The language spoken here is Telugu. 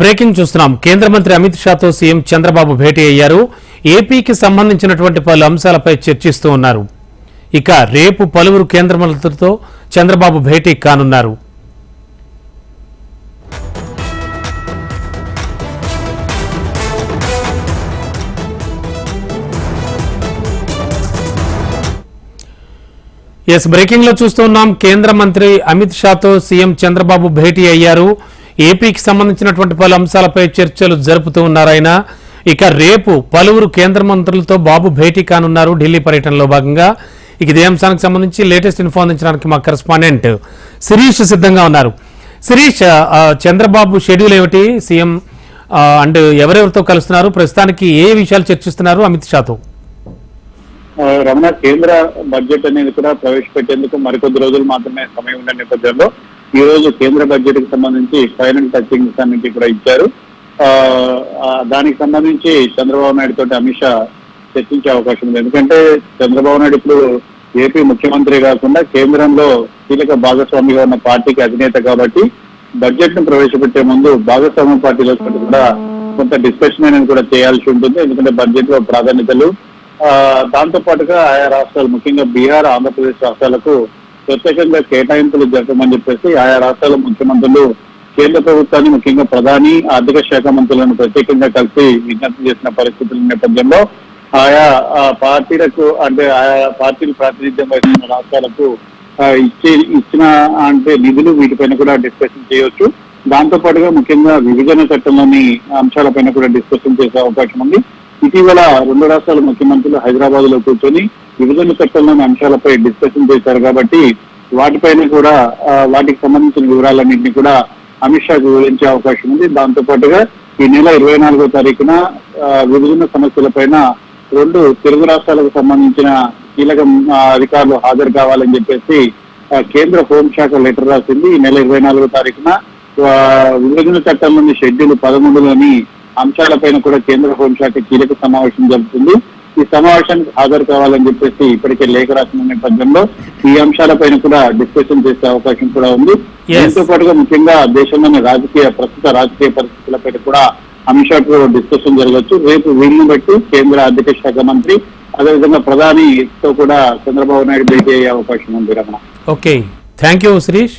బ్రేకింగ్ చూస్తున్నాం. కేంద్ర మంత్రి అమిత్ షాతో సీఎం చంద్రబాబు భేటీ అయ్యారు. ఏపీకి సంబంధించినటువంటి పలు అంశాలపై చర్చిస్తూ ఉన్నారు. ఇక రేపు పలువురు కేంద్ర మంత్రులతో చంద్రబాబు భేటీ కానున్నారు. ఎస్ బ్రేకింగ్లో చూస్తున్నాం కేంద్ర మంత్రి అమిత్ షాతో సీఎం చంద్రబాబు భేటీ అయ్యారు. ఏపీకి సంబంధించినటువంటి పలు అంశాలపై చర్చలు జరుపుతూ ఉన్నారాయన ఇక రేపు పలువురు కేంద్ర మంత్రులతో బాబు భేటీ కానున్నారు ఢిల్లీ పర్యటనలో భాగంగా. ఇక ఇదే అంశానికి సంబంధించి లేటెస్ట్ ఇన్ఫో అందించడానికి మా కరెస్పాండెంట్ శిరీష్ సిద్ధంగా ఉన్నారు. శిరీష్ చంద్రబాబు షెడ్యూల్ ఏమిటి? సీఎం అండ్ ఎవరెవరితో కలుస్తున్నారు? ప్రస్తుతానికి ఏ విషయాలు చర్చిస్తున్నారు? అమిత్ షాతో. రమణ కేంద్ర బడ్జెట్ అనేది కూడా ప్రవేశపెట్టేందుకు మరికొద్ది రోజులు మాత్రమే సమయం ఉన్న నేపథ్యంలో ఈ రోజు కేంద్ర బడ్జెట్కి సంబంధించి ఫైనల్ టచింగ్ కమిటీ కూడా ఇచ్చారు. ఆ, దానికి సంబంధించి చంద్రబాబు నాయుడు తోటి అమిత్ షా చర్చించే అవకాశం ఉంది. ఎందుకంటే చంద్రబాబు నాయుడు ఇప్పుడు ఏపీ ముఖ్యమంత్రి కాకుండా కేంద్రంలో కీలక భాగస్వామిగా ఉన్న పార్టీకి అధినేత కాబట్టి బడ్జెట్ను ప్రవేశపెట్టే ముందు భాగస్వామ్య పార్టీలో కూడా కొంత డిస్కషన్ అనేది కూడా చేయాల్సి ఉంటుంది. ఎందుకంటే బడ్జెట్లో ప్రాధాన్యతలు. ఆ, దాంతో పాటుగా ఆయా రాష్ట్రాలు ముఖ్యంగా బీహార్ ఆంధ్రప్రదేశ్ రాష్ట్రాలకు ప్రత్యేకంగా కేటాయింపులు జరపమని చెప్పేసి ఆయా రాష్ట్రాల ముఖ్యమంత్రులు కేంద్ర ప్రభుత్వాన్ని ముఖ్యంగా ప్రధాని ఆర్థిక శాఖ మంత్రులను ప్రత్యేకంగా కలిసి విజ్ఞప్తి చేసిన పరిస్థితుల నేపథ్యంలో ఆయా ఆ, పార్టీలకు అంటే ఆయా పార్టీలు ప్రాతినిధ్యం వహిస్తున్న రాష్ట్రాలకు ఇచ్చే ఇచ్చిన అంటే నిధులు వీటిపైన కూడా డిస్కషన్ చేయొచ్చు. దాంతో పాటుగా ముఖ్యంగా విభజన చట్టంలోని అంశాలపైన కూడా డిస్కషన్ చేసే అవకాశం ఉంది. ఇటీవల రెండు రాష్ట్రాల ముఖ్యమంత్రులు హైదరాబాద్లో కూర్చొని విభజన చట్టంలోని అంశాలపై డిస్కషన్ చేశారు కాబట్టి వాటిపైన కూడా వాటికి సంబంధించిన వివరాలన్నింటినీ కూడా అమిత్ షాకు వివరించే అవకాశం ఉంది. దాంతో పాటుగా ఈ నెల ఇరవై నాలుగో తారీఖున ఆ, విభజన సమస్యలపైన రెండు తెలుగు రాష్ట్రాలకు సంబంధించిన కీలక అధికారులు హాజరు కావాలని చెప్పేసి కేంద్ర హోంశాఖ లెటర్ రాసింది. ఈ నెల ఇరవై నాలుగో తారీఖున విభజన చట్టంలోని షెడ్యూల్ పదమూడులోని అంశాలపైన కూడా కేంద్ర హోంశాఖ కీలక సమావేశం జరుగుతుంది. ఈ సమావేశానికి హాజరు కావాలని చెప్పేసి ఇప్పటికే లేఖ రాసిన నేపథ్యంలో ఈ అంశాలపైన కూడా డిస్కషన్ చేసే అవకాశం కూడా ఉంది. దీంతో పాటుగా ముఖ్యంగా దేశంలోని రాజకీయ ప్రస్తుత రాజకీయ పరిస్థితులపై కూడా షాకు డిస్కషన్ జరగవచ్చు. రేపు వీళ్ళని బట్టి కేంద్ర ఆర్థిక శాఖ మంత్రి అదేవిధంగా ప్రధానితో కూడా చంద్రబాబు నాయుడు భేటీ అయ్యే అవకాశం ఉంది Ramana. Okay thank you Shirish